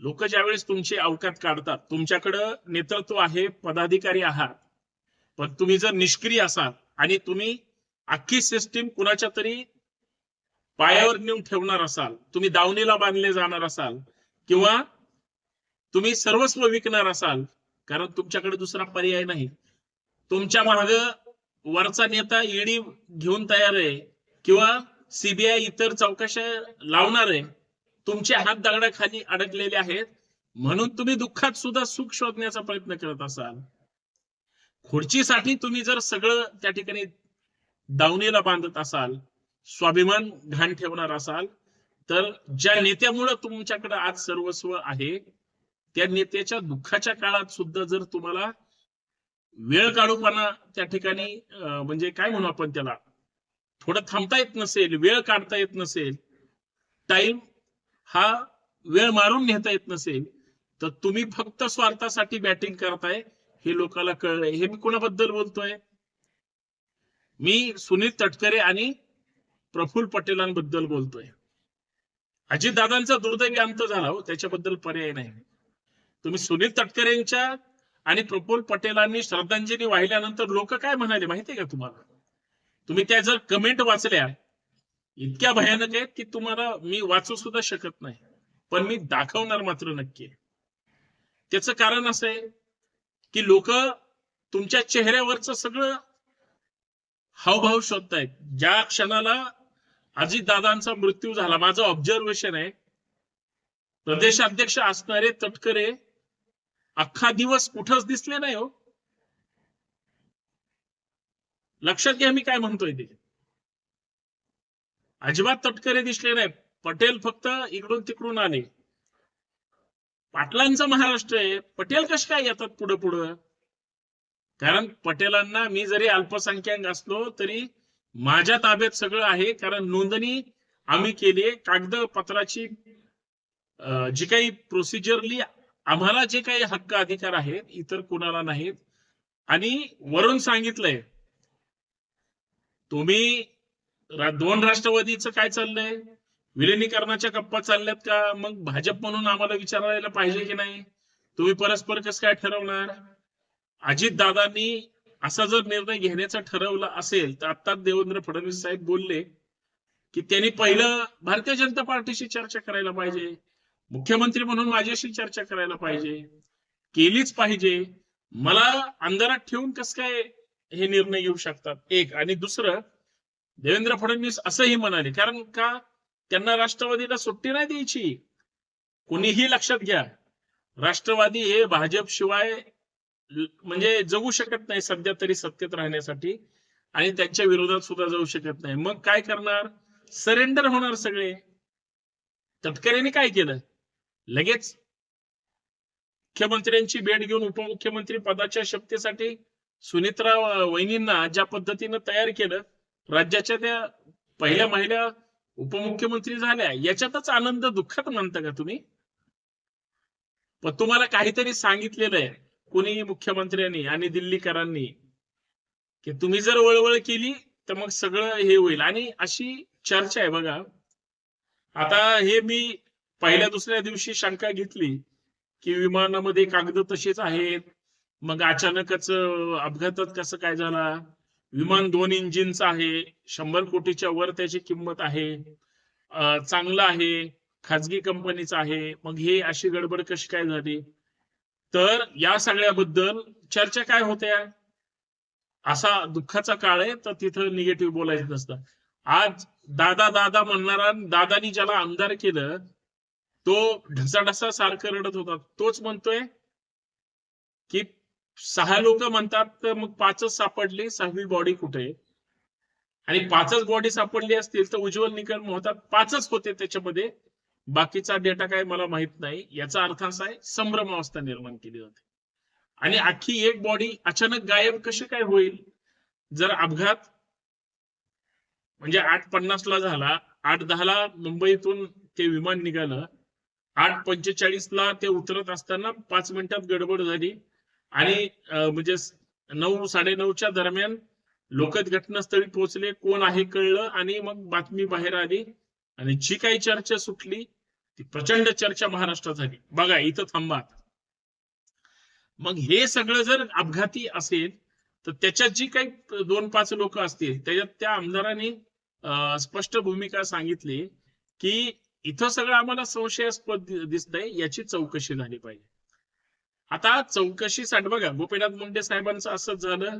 लोक ज्यावेळेस तुमची अवकात काढतात तुमच्याकडं नेतृत्व आहे पदाधिकारी आहात पण तुम्ही जर निष्क्रिय असाल आणि तुम्ही अख्खी सिस्टीम कुणाच्या तरी पायावर नेऊन ठेवणार असाल तुम्ही दावणीला बांधले जाणार असाल किंवा तुम्ही सर्वस्व विकणार असाल कारण तुमच्याकडे दुसरा पर्याय नाही. तुमच्या मार्ग वरचा नेता ईडी घेऊन तयार आहे किंवा सीबीआय इतर चौकशा लावणार आहे तुमचे हात दगडाखाली अडकलेले आहेत. म्हणून तुम्ही दुःखात सुद्धा सुख शोधण्याचा प्रयत्न करत असाल. खुर्चीसाठी तुम्ही जर सगळं त्या ठिकाणी दावणीला बांधत असाल स्वाभिमान घाण ठेवणार असाल तर ज्या नेत्यामुळं तुमच्याकडे आज सर्वस्व आहे त्या नेत्याच्या दुःखाच्या काळात सुद्धा जर तुम्हाला वेळ काढूपणा त्या ठिकाणी म्हणजे काय म्हणू आपण त्याला? थोडं थांबता येत नसेल वेळ काढता येत नसेल टाइम हा वेळ मारून नेता येत नसेल तर तुम्ही फक्त स्वार्थासाठी बॅटिंग करताय हे लोकांना कळलंय. हे मी कोणाबद्दल बोलतोय? मी सुनील तटकरे आणि प्रफुल्ल पटेलांबद्दल बोलतोय. अजितदादांचा दुर्दैवी अंत झाला हो त्याच्याबद्दल पर्याय नाही. तुम्ही सुनील तटकरेंच्या आणि प्रफुल्ल पटेलांनी श्रद्धांजली वाहिल्यानंतर लोक काय म्हणाले माहितीये का तुम्हाला? तुम्ही त्या जर कमेंट वाचल्या इतक्या भयानक आहेत की तुम्हाला मी वाचू सुद्धा शकत नाही. पण मी दाखवणार मात्र नक्की. त्याचं कारण असं आहे की लोक तुमच्या चेहऱ्यावरचं सगळं हावभाव शोधतायत. ज्या क्षणाला अजितदादांचा मृत्यू झाला माझं ऑब्झर्वेशन आहे. प्रदेशाध्यक्ष असणारे तटकरे अख्खा दिवस कुठंच दिसले नाही हो. लक्षात घ्या मी काय म्हणतोय ते. अजिबात तटकरे दिसले नाही पटेल फक्त इकडून तिकडून आले. पाटलांचा महाराष्ट्र आहे. पटेल कसे काय येतात पुढं पुढं? कारण पटेलांना मी जरी अल्पसंख्याक असलो तरी माझ्या ताब्यात सगळं आहे. कारण नोंदणी आम्ही केली आहे. कागदपत्राची पत्राची जी काही प्रोसिजरली आम्हाला जे काही हक्क अधिकार आहेत इतर कुणाला नाहीत. आणि वरून सांगितलंय तुम्ही दोन राष्ट्रवादीचं काय चाललंय? विलिनीकरणाच्या गप्पा चालल्यात का? मग भाजप म्हणून आम्हाला विचारायला पाहिजे की नाही? तुम्ही परस्पर कसं काय ठरवणार? अजित दादांनी असा जर निर्णय घेण्याचा ठरवला असेल तर आता देवेंद्र फडणवीस साहेब बोलले की त्यांनी पहिलं भारतीय जनता पार्टीशी चर्चा करायला पाहिजे. मुख्यमंत्री म्हणून माझ्याशी चर्चा करायला पाहिजे. केलीच पाहिजे. मला अंधारात ठेवून कसं काय हे निर्णय घेऊ शकतात? एक. आणि दुसरं देवेंद्र फडणवीस असंही म्हणाले कारण का? त्यांना राष्ट्रवादीला सुट्टी नाही द्यायची. कुणीही लक्षात घ्या. राष्ट्रवादी हे भाजप शिवाय म्हणजे जगू शकत नाही सध्या तरी सत्तेत राहण्यासाठी आणि त्यांच्या विरोधात सुद्धा जाऊ शकत नाही. मग काय करणार? सरेंडर होणार सगळे. तटकरेने काय केलं? लगेच मुख्यमंत्र्यांची भेट घेऊन उपमुख्यमंत्री पदाच्या शक्तीसाठी सुनित्रा वहिनींना ज्या पद्धतीनं तयार केलं राज्याच्या त्या पहिल्या महिला उपमुख्यमंत्री झाल्या याच्यातच आनंद दुःखात मानता का तुम्ही? पण तुम्हाला काहीतरी सांगितलेलं आहे कोणी मुख्यमंत्र्यांनी आणि दिल्लीकरांनी की तुम्ही जर वळवळ केली तर मग सगळं हे होईल. आणि अशी चर्चा आहे बघा. आता हे मी पहिल्या दुसऱ्या दिवशी शंका घेतली की विमानामध्ये कागद तसेच आहेत मग अचानकच अपघातात कसं काय झाला? विमान दोन इंजिनचं आहे शंभर कोटीच्या वर त्याची किंमत आहे चांगलं आहे खाजगी कंपनीचं आहे मग हे अशी गडबड कशी काय झाली? तर या सगळ्याबद्दल चर्चा काय होत्या? असा दुःखाचा काळ आहे तर तिथं निगेटिव्ह बोलायचं नसतं. आज दादा दादा म्हणणारा दादानी ज्याला आमदार केलं तो ढसाढसा सारखं रडत होता. तोच म्हणतोय की सहा लोक म्हणतात तर मग पाचच सापडली सहावी बॉडी कुठे? आणि पाचच बॉडी सापडली असतील तर उज्ज्वल निकल होतात पाचच होते त्याच्यामध्ये. बाकीचा डेटा काय मला माहीत नाही. याचा अर्थ असा आहे संभ्रम अवस्था निर्माण केली जाते. आणि अख्खी एक बॉडी अचानक गायब कशी काय होईल? जर अपघात म्हणजे आठ पन्नास ला झाला आठ दहाला मुंबईतून ते विमान निघालं आठ पंचेचाळीस ला ते उतरत असताना पाच मिनिटात गडबड झाली आणि म्हणजे नऊ साडेनऊच्या दरम्यान लोक घटनास्थळी पोहोचले कोण आहे कळलं आणि मग बातमी बाहेर आली आणि जी काही चर्चा सुटली ती प्रचंड चर्चा महाराष्ट्रात झाली. बघा इथं थांबा मग हे सगळं जर अपघाती असेल तर त्याच्यात जी काही दोन पाच लोक असतील त्याच्यात त्या आमदारांनी स्पष्ट भूमिका सांगितली की इथं सगळं आम्हाला संशयास्पद दिसत दिसतंय याची चौकशी झाली पाहिजे. आता चौकशीसाठी बघा गोपीनाथ मुंडे साहेबांचं असंच झालं.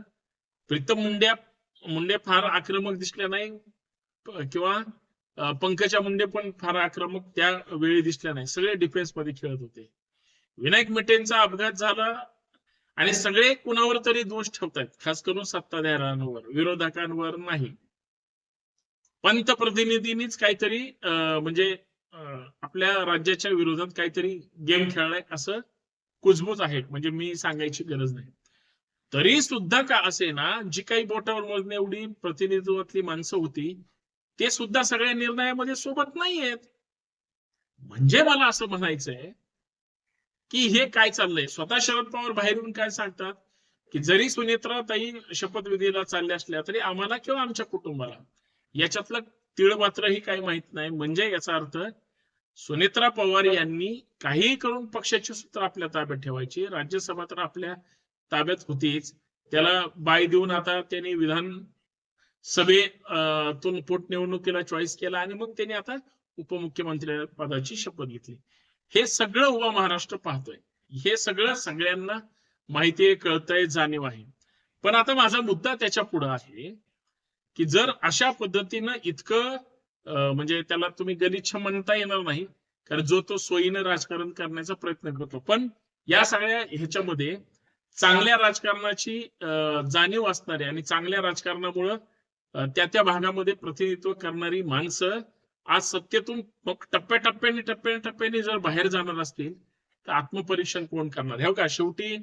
प्रीतम मुंड्या मुंडे फार आक्रमक दिसल्या नाही. किंवा पंकजा मुंडे पण फार आक्रमक त्या वेळी दिसल्या नाही. सगळे डिफेन्समध्ये खेळत होते. विनायक मेटेंचा अपघात झाला आणि सगळे कुणावर तरी दोष ठेवतात खास करून सत्ताधाऱ्यांवर विरोधकांवर नाही. पंतप्रतिनिधींनीच काहीतरी अं, म्हणजे आपल्या राज्याच्या विरोधात काहीतरी गेम खेळलाय असं कुजबूज आहे म्हणजे मी सांगायची गरज नाही. तरी सुद्धा का असे ना जी काही बोटावर मोजणे एवढी प्रतिनिधित्वातली माणसं होती ते सुद्धा सगळ्या निर्णयामध्ये सोबत नाहीयेत. म्हणजे मला असं म्हणायचंय की हे काय चाललंय? स्वतः शरद पवार बाहेरून काय सांगतात? की जरी सुनेत्रा ताई शपथविधीला चालल्या असल्या तरी आम्हाला किंवा आमच्या कुटुंबाला याच्यातलं तिळ मात्रही काही माहीत नाही. म्हणजे याचा अर्थ सुनेत्रा पवार यांनी काहीही करून पक्षाची सूत्र आपल्या ताब्यात ठेवायची. राज्यसभा तर आपल्या ताब्यात होतीच. त्याला बाय देऊन आता त्यांनी विधान सभेतून पोटनिवडणुकीला चॉईस केला आणि मग त्यांनी आता उपमुख्यमंत्री पदाची शपथ घेतली. हे सगळं उभा महाराष्ट्र पाहतोय. हे सगळं सगळ्यांना माहिती आहे कळतंय जाणीव आहे. पण आता माझा मुद्दा त्याच्या पुढे आहे की जर अशा पद्धतीनं इतकं म्हणजे त्याला तुम्ही गलिच्छ म्हणता येणार नाही कारण जो तो सोयीनं राजकारण करण्याचा प्रयत्न करतो. पण या सगळ्या ह्याच्यामध्ये चांगल्या राजकारणाची जाणीव असणारी आणि चांगल्या राजकारणामुळं त्या त्या भागामध्ये प्रतिनिधित्व करणारी माणसं आज सत्तेतून मग टप्प्याटप्प्याने टप्प्याने टप्प्याने जर बाहेर जाणार असतील तर आत्मपरीक्षण कोण करणार? हे हो का? शेवटी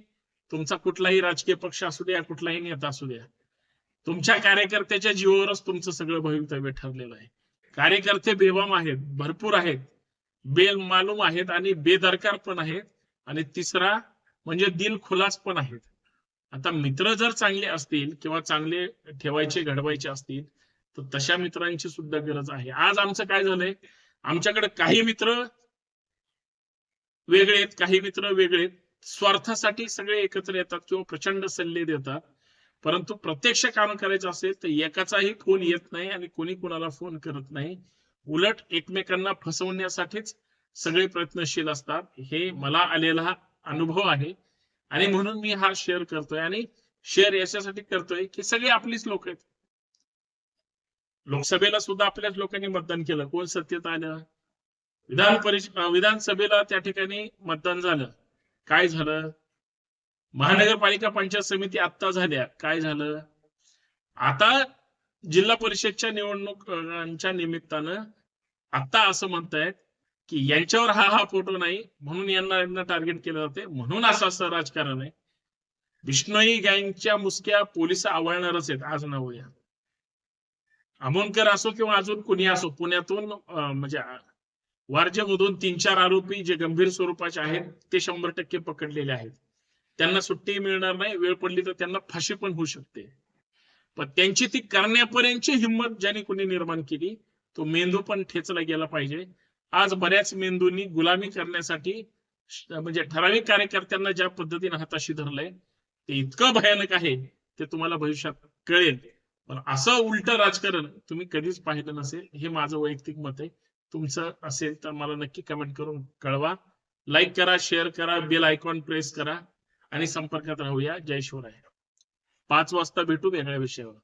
तुमचा कुठलाही राजकीय पक्ष असू द्या कुठलाही नेता असू द्या तुमच्या कार्यकर्त्याच्या जीवावरच तुमचं सगळं भवितव्य ठरलेलं आहे. कार्यकर्ते बेवाम आहेत भरपूर आहेत बेल मालूम आहेत आणि बेदरकार पण आहेत. आणि तिसरा म्हणजे दिल खुलास पण आहेत. आता मित्र जर चांगले असतील किंवा चांगले ठेवायचे घडवायचे असतील तर तशा मित्रांची सुद्धा गरज आहे. आज आमचं काय झालंय? आमच्याकडे काही मित्र वेगळे आहेत काही मित्र वेगळे स्वार्थासाठी सगळे एकत्र येतात किंवा प्रचंड सल्ले देतात. परंतु प्रत्यक्ष काम करायचं असेल तर एकाचाही फोन येत नाही आणि कोणी कोणाला फोन करत नाही. उलट एकमेकांना फसवण्यासाठीच सगळे प्रयत्नशील असतात. हे मला आलेला अनुभव आहे. आणि म्हणून मी हा शेअर करतोय आणि शेअर याच्यासाठी करतोय की सगळे आपलीच लोक आहेत. लोकसभेला सुद्धा आपल्याच लोकांनी मतदान केलं. कोण सत्तेत आलं? विधान परिषद विधानसभेला त्या ठिकाणी मतदान झालं. काय झालं? महानगरपालिका पंचायत समिती आत्ता झाल्या. काय झालं? आता जिल्हा परिषदच्या निवडणुकांच्या निमित्तानं आता असं म्हणतायत की यांच्यावर हा हा फोटो नाही म्हणून यांना यांना टार्गेट केलं जाते म्हणून असं असं राजकारण आहे. बिष्णोई गँगच्या मुसक्या पोलीस आवळणारच आहेत. आज ना उद्या आमोणकर असो किंवा अजून कुणी असो पुण्यातून म्हणजे म्हणजे वारजेमधून तीन चार आरोपी जे गंभीर स्वरूपाचे आहेत ते शंभर टक्के पकडलेले आहेत. त्यांना सुट्टी मिळणार नाही वेळ पडली तर त्यांना फाशी पण होऊ शकते. पण त्यांची ती करण्यापर्यंतची हिंमत ज्याने कोणी निर्माण केली तो मेंदू पण ठेचला गेला पाहिजे. आज बऱ्याच मेंदूंनी गुलामी करण्यासाठी म्हणजे ठराविक कार्यकर्त्यांना ज्या पद्धतीने हाताशी धरलंय ते इतकं भयानक आहे ते तुम्हाला भविष्यात कळेल. पण असं उलट राजकारण तुम्ही कधीच पाहिलं नसेल हे माझं वैयक्तिक मत आहे. तुमचं असेल तर मला नक्की कमेंट करून कळवा. लाईक करा शेअर करा बेल आयकॉन प्रेस करा. आणि संपर्कात राहूया. जय शिवराय. पाच वाजता भेटू वेगळ्या विषयावर.